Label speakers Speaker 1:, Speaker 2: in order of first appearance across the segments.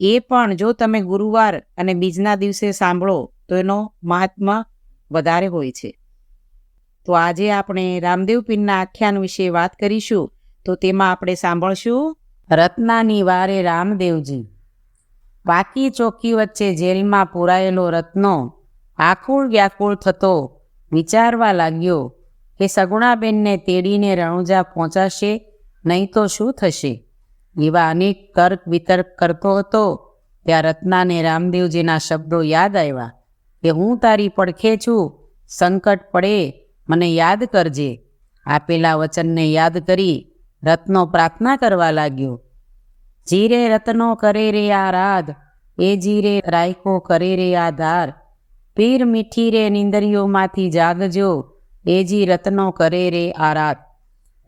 Speaker 1: એ પણ જો તમે ગુરુવાર અને બીજના દિવસે સાંભળો, તો એનો મહાત્મા વધારે હોય છે. તો આજે આપણે રામદેવ પીરના આખ્યાન વિશે વાત કરીશું, તો તેમાં આપણે સાંભળશું, રત્નાની વારે રામદેવજી. બાકી ચોકી વચ્ચે જેલમાં પુરાયેલો રત્નો આકુળ વ્યાકુળ થતો વિચારવા લાગ્યો કે સગુણાબેનને તેડીને રણુજા પહોંચાશે, નહીં તો શું થશે? એવા અનેક તર્ક વિતર્ક કરતો હતો. ત્યાં રત્નાને રામદેવજીના શબ્દો યાદ આવ્યા કે હું તારી પડખે છું, સંકટ પડે, મને યાદ કરજે. આપેલા વચનને યાદ કરી રત્નો પ્રાર્થના કરવા લાગ્યો. જીરે રત્નો કરે રે આરાધ એ જીરે રાયકો કરે રે આધાર પીર મીઠી રે નિંદરીઓમાંથી જાગજો, એ જી રત્નો કરે રે આરાધ.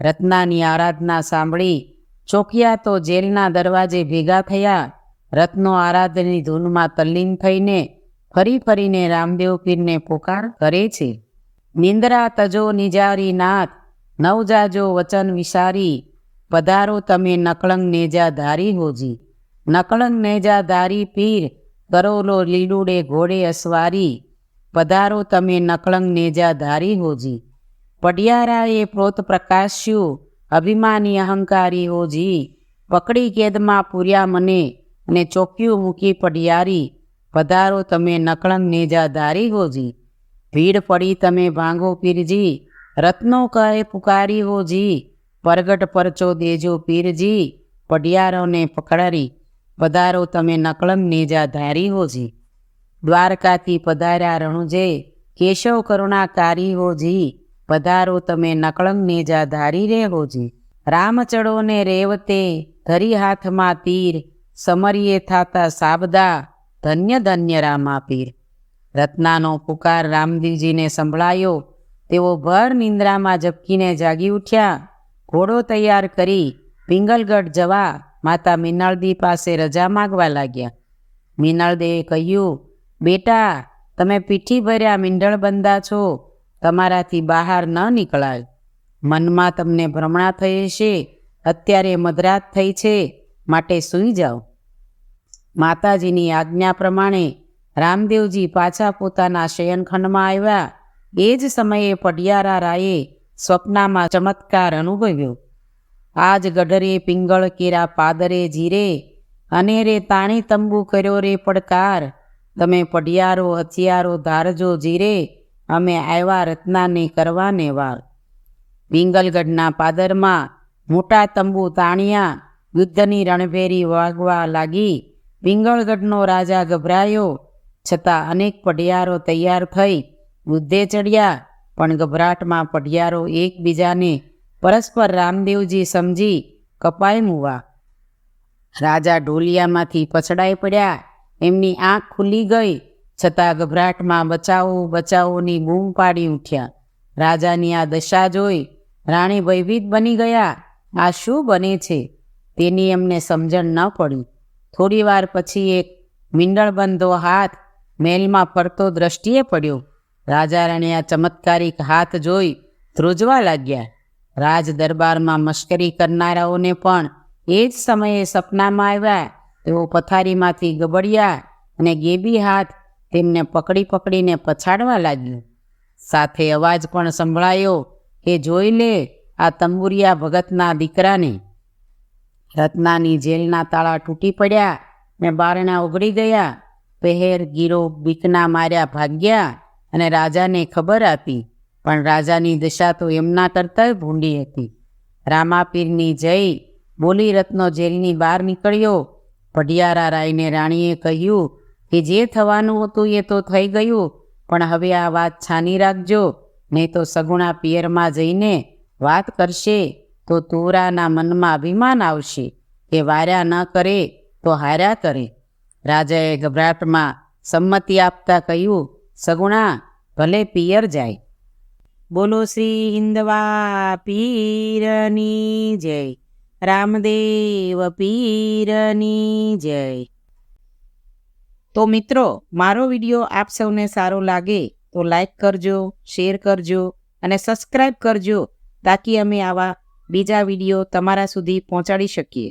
Speaker 1: રત્નાની આરાધના સાંભળી ચોકિયા તો જેલના દરવાજે ભેગા થયા, રત્નો આરાધની ધૂનમાં તલ્લીન થઈને ફરી ફરીને રામદેવ પીરને પોકાર કરે છે. નિંદ્રા તજો નિજારી નાથ, નવજાજો વચન વિસારી, પધારો તમે નકળંગ નેજા ધારી હોજી. નકળંગ નેજા ધારી પીર, કરોલો લીલુડે ઘોડે અસવારી, પધારો તમે નકળંગ નેજા ધારી હોજી. પડિયારાએ પ્રોત પ્રકાશ્યું અભિમાની અહંકારી હોજી. પકડી કેદમાં પૂર્યા મને અને ચોક્યું મૂકી પડિયારી. પધારો તમે નકળંગ નેજા ધારી હોજી. ભીડ પડી તમે ભાંગો પીરજી. રત્નો કહે પુકારી હોજી. પરગટ પરચો દેજો પીરજી. પડિયારોને પકડારી. પધારો તમે નકળંગ નેજા ધારી હોજી. દ્વારકાથી પધાર્યા રણુજે. કેશવ કરુણાકારી હોજી. પધારો તમે નકળંગ નેજા ધારી રહેવો જે. રામચડોને રેવતે ધરી હાથમાં તીર, સમરીએ થાતા સાબદા ધન્ય ધન્ય રામા પીર. રત્નાનો પુકાર રામદેવજીને સંભળાયો, તેઓ ભર નિંદ્રામાં ઝબકીને જાગી ઉઠ્યા. ઘોડો તૈયાર કરી પિંગલગઢ જવા માતા મિનાળદી પાસે રજા માગવા લાગ્યા. મિનળદેએ કહ્યું, બેટા, તમે પીઠી ભર્યા મીંડળ બંધા છો. તમારાથી બહાર ન નીકળાય. મનમાં તમને ભ્રમણા થઈ છે. અત્યારે મધરાત થઈ છે. માટે સૂઈ જાઓ. માતાજીની આજ્ઞા પ્રમાણે રામદેવજી પાછા પોતાના શયનખંડમાં આવ્યા. એ જ સમયે પડિયારા રાયે સ્વપ્નામાં ચમત્કાર અનુભવ્યો. આજ ગઢરે પિંગળ કેરા પાદરે જીરે અને રે તાણી તંબુ કર્યો રે પડકાર. તમે પડિયારો હથિયારો, ધારજો જીરે. અમે આવ્યા રત્નાને કરવાને વાર. પિંગલગઢના પાદરમાં મોટા તંબુ તાણ્યા, યુદ્ધની રણભેરી વાગવા લાગી. પિંગળગઢનો રાજા ગભરાયો, છતાં અનેક પડિયારો તૈયાર થઈ. યુદ્ધે ચડ્યા, પણ ગભરાટમાં પડિયારો એકબીજાને પરસ્પર રામદેવજી સમજી કપાય મુવા. રાજા ઢોલિયામાંથી પછડાઈ પડ્યા, એમની આંખ ખુલી ગઈ. છતાં ગભરાટમાં બચાવો, બચાવોની બૂમ પાડી ઉઠ્યા. રાજાની આ દશા જોઈ રાણી ભયભીત બની ગયા. આ શું બને છે? તેની એમને સમજણ ન પડી. થોડીવાર પછી એક મીંડળબંધો હાથ મેલમાં ફરતો દ્રષ્ટિએ પડ્યો. રાજા રાણી આ ચમત્કારિક હાથ જોઈ ધ્રુજવા લાગ્યા. રાજ દરબારમાં મશ્કરી કરનારાઓને પણ એ જ સમયે સપનામાં આવ્યા. તેઓ પથારીમાંથી ગબડ્યા અને ગેબી હાથ તેમને પકડી પકડીને પછાડવા લાગ્યું. સાથે અવાજ પણ સંભળાયો કે, જોઈ લે, આ તંબુરિયા ભગતના દીકરાને. રત્નાની જેલના તાળા તૂટી પડ્યા ને બારણા ઉગડી ગયા. પહેર, ગીરો, બીકના માર્યા ભાગ્યા અને રાજાને ખબર આપી. પણ રાજાની દશા તો એમના કરતાં ભૂંડી હતી. રામાપીરની જય બોલી રત્નો જેલની બહાર નીકળ્યો. પઢિયારા રાયને રાણીએ કહ્યું કે જે થવાનું હતું એ તો થઈ ગયું, પણ હવે આ વાત છાની રાખજો, નહીં તો સગુણા પિયરમાં જઈને વાત કરશે તો તુરાના મનમાં અભિમાન આવશે કે વાર્યા ન કરે તો હાર્યા કરે. રાજાએ ગભરાટમાં સંમતિ આપતા કહ્યું, સગુણા, ભલે પિયર જાય. બોલો શ્રી હિન્દવા પીરની જય, રામદેવ પીરની જય. તો મિત્રો, મારો વીડિયો આપ સૌને સારો લાગે તો લાઈક કરજો શેર કરજો અને સબસ્ક્રાઈબ કરજો તાકી અમે આવા બીજા વીડિયો તમારા સુધી પહોંચાડી શકીએ.